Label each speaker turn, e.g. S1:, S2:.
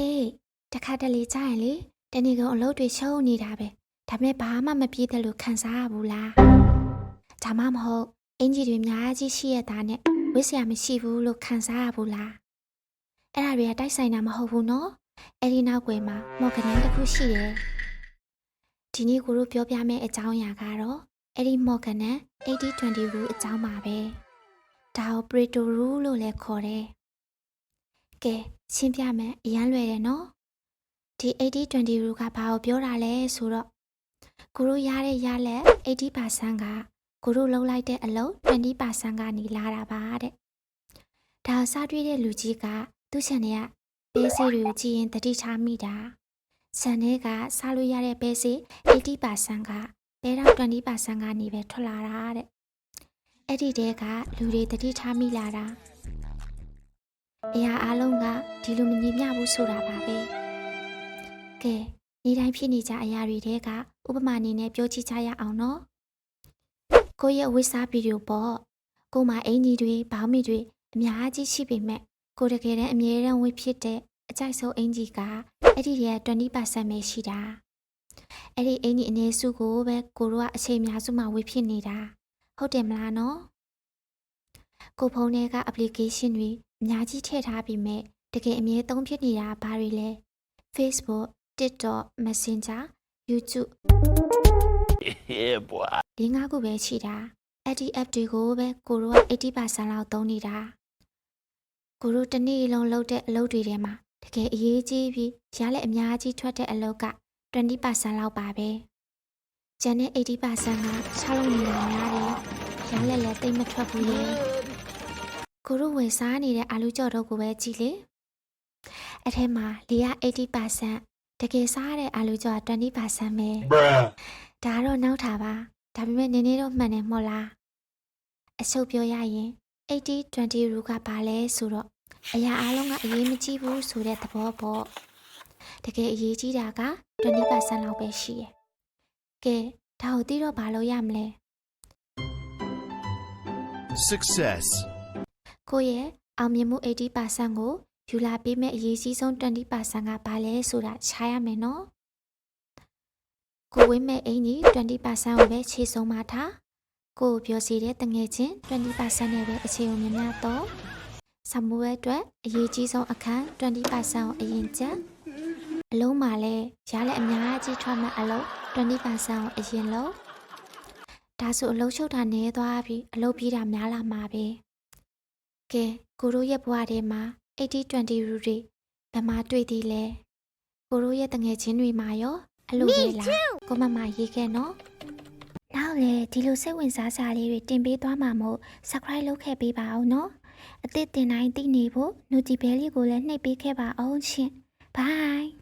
S1: ဟေးတခါတလေကြာရင်လေတနေ့ကုန်အလုပ်တွေရှုံးနေတာပဲဒါပေမဲ့ဘာမှမပြေးတယ်လို့ခံစားရဘူးလားဒါမှမဟုတ်အင်ဂျီတွေအများကြီးရှိရတာနဲ့ဝစ်စရာမရှိဘူးလို့ခံစားရဘူးလားအဲ့ဒါတွေကတိုက်ဆိုင်တာမဟုတ်ဘူးနော်အဲ့ဒီနောက်ွယ်မှာမော်ဂနန်တစ်ခုရှိတယ်ဒီနေ့ကိုတို့ပြောပြမယ့်အကြောင်းအရာကတော့အဲ့ဒီမော်ဂနန်8020 rule အကြောင်းပါပဲဒါကို Pareto rule လို့လည်းခေါ်တယ် ကဲရှင်းပြမယ်အရန်လွယ်တယ်နော်ဒီ8020 rule ကဘာကိုပြောတာလဲဆိုတော့ကိုတို့ရတဲ့ရလက်80%ကကိုတို့လုံးလိုက်တဲ့အလုပ်20%ကနေလာတာပါတဲ့ဒါကိုစတွေ့တဲ့လူကြီးကသူ့ချန်တဲ့ကပေးစီတွေကိုကြည့်ရင်တတိထားမိတာဆန်ထဲကစားလို့ရတဲ့ပေးစီ80%ကပဲတော့20%ကနေပဲထွက်လာတာတဲ့အဲ့ဒီတဲကလူတွေတတိထားမိလာတာ အရာအလုံးကဒီလိုမညီမျှဘူးဆိုတာပါပဲကဲနေ့တိုင်းဖြစ်နေကြအရာတွေတဲကဥပမာအနေနဲ့ပြောကြည့်ကြရအောင်နော်ကိုယ့်ရဲ့ဝိစားဗီဒီယိုပေါ့ကို့မှာအင်ကြီးတွေဘောင်းမီတွေအများကြီးရှိပေမဲ့ကိုတကယ်တမ်းအမြဲတမ်းဝိဖြစ်တဲ့အကြိုက်ဆုံးအင်ကြီးကအဲ့ဒီတည်းက20%ပဲရှိတာအဲ့ဒီအင်ကြီးအနေစုကိုပဲကိုတို့ကအချိန်အများစုမှဝိဖြစ်နေတာဟုတ်တယ်မလားနော်ကိုဖုန်းထဲက application တွေ အများကြီးထည့်ထားပြီးမဲ့တကယ်အမြဲသုံးဖြစ်နေတာဘာတွေလဲ Facebook TikTok Messenger YouTube
S2: yeah, boy.
S1: ၄၅ခုပဲရှိတာအဲ့ဒီ app တွေကိုပဲကိုတို့က80%လောက်သုံးနေတာကိုတို့တစ်နေ့လုံးလုပ်တဲ့အလုပ်တွေထဲမှာတကယ်အရေးကြီးပြီးရလက်အများကြီးထွက်တဲ့အလုပ်က20%လောက်ပါပဲကျန်တဲ့80%ကချလုံးနေတာများတယ်ရလက်လည်းတိတ်မထွက်ဘူးလေ ကိုတို့ဝယ်စားနေတဲ့အာလူကြော်တော့ကိုပဲကြည့်လေအထက်မှာလေက80%တကယ်စားရတဲ့အာလူကြော်က20%ပဲ
S2: Bruh.
S1: ဒါကတော့နောက်တာပါဒါပေမဲ့နည်းနည်းတော့မှန်တယ်မဟုတ်လားအချုပ်ပြောရရင်80-20 rule ကဘာလဲဆိုတော့အရာအလုံးကအရေးမကြီးဘူးဆိုတဲ့သဘောပေါ့တကယ်အရေးကြီးတာက20%လောက်ပဲရှိတယ်ကဲဒါကိုသိတော့ဘာလို့ရမလဲ
S3: Success.
S1: ကိုယ့်ရဲ့အောင်မြင်မှု80%ကိုယူလာပေးမဲ့အရေးကြီးဆုံး20%ကဘာလဲဆိုတာရှားရမယ်နော်ကိုဝင်းမဲ့အင်ကြီး20%ကိုပဲခြေဆုံးမှာထားကိုကိုပြောစီတဲ့တငယ်ချင်း20%နဲ့ပဲအခြေုံများများတော့ဆမူရဲ့အတွက်အရေးကြီးဆုံးအခန်း20%ကိုအရင်ချက်အလုံးမှာလဲရလက်အများကြီးထွက်မဲ့အလုံး20%ကိုအရင်လုံးဒါဆိုအလုံးချုပ်တာနည်းသွားပြီးအလုံးပြေးတာများလာမှာပဲ ကဲကိုတို့ရဲ့ဘဝထဲမှာ80-20 rule တွေဘယ်မှာတွေ့သေးလဲကိုတို့ရဲ့တငယ်ချင်းတွေမှာရောအဲ့လိုပဲလားကိုမမရေးခဲ့နော်နောက်လေဒီလိုစိတ်ဝင်စားစရာလေးတွေတင်ပေးသွားမှာမို့ subscribe လုပ်ခဲ့ပေးပါအောင်နော်အသစ်တင်တိုင်းသိနေဖို့ notification လေးကိုလည်းနှိပ်ပေးခဲ့ပါအောင်ရှင် bye